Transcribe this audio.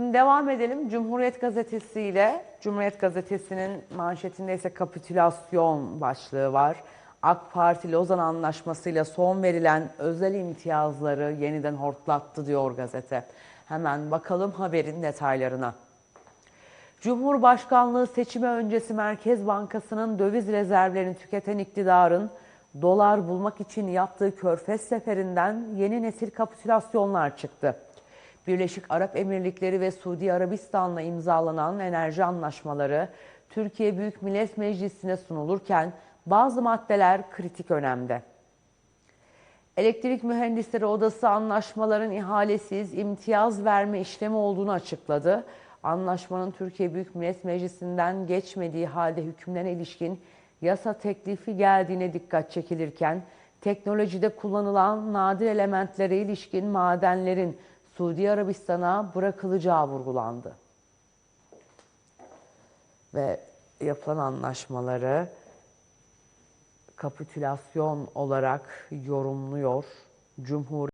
Şimdi devam edelim Cumhuriyet Gazetesi ile. Cumhuriyet Gazetesi'nin manşetinde ise kapitülasyon başlığı var. AK Parti Lozan Anlaşması'yla son verilen özel imtiyazları yeniden hortlattı diyor gazete. Hemen bakalım haberin detaylarına. Cumhurbaşkanlığı seçimi öncesi Merkez Bankası'nın döviz rezervlerini tüketen iktidarın dolar bulmak için yaptığı körfez seferinden yeni nesil kapitülasyonlar çıktı. Birleşik Arap Emirlikleri ve Suudi Arabistan'la imzalanan enerji anlaşmaları Türkiye Büyük Millet Meclisi'ne sunulurken bazı maddeler kritik önemde. Elektrik Mühendisleri Odası anlaşmaların ihalesiz imtiyaz verme işlemi olduğunu açıkladı. Anlaşmanın Türkiye Büyük Millet Meclisi'nden geçmediği halde hükümlerine ilişkin yasa teklifi geldiğine dikkat çekilirken teknolojide kullanılan nadir elementlere ilişkin madenlerin Suudi Arabistan'a bırakılacağı vurgulandı. Ve yapılan anlaşmaları kapitülasyon olarak yorumluyor Cumhur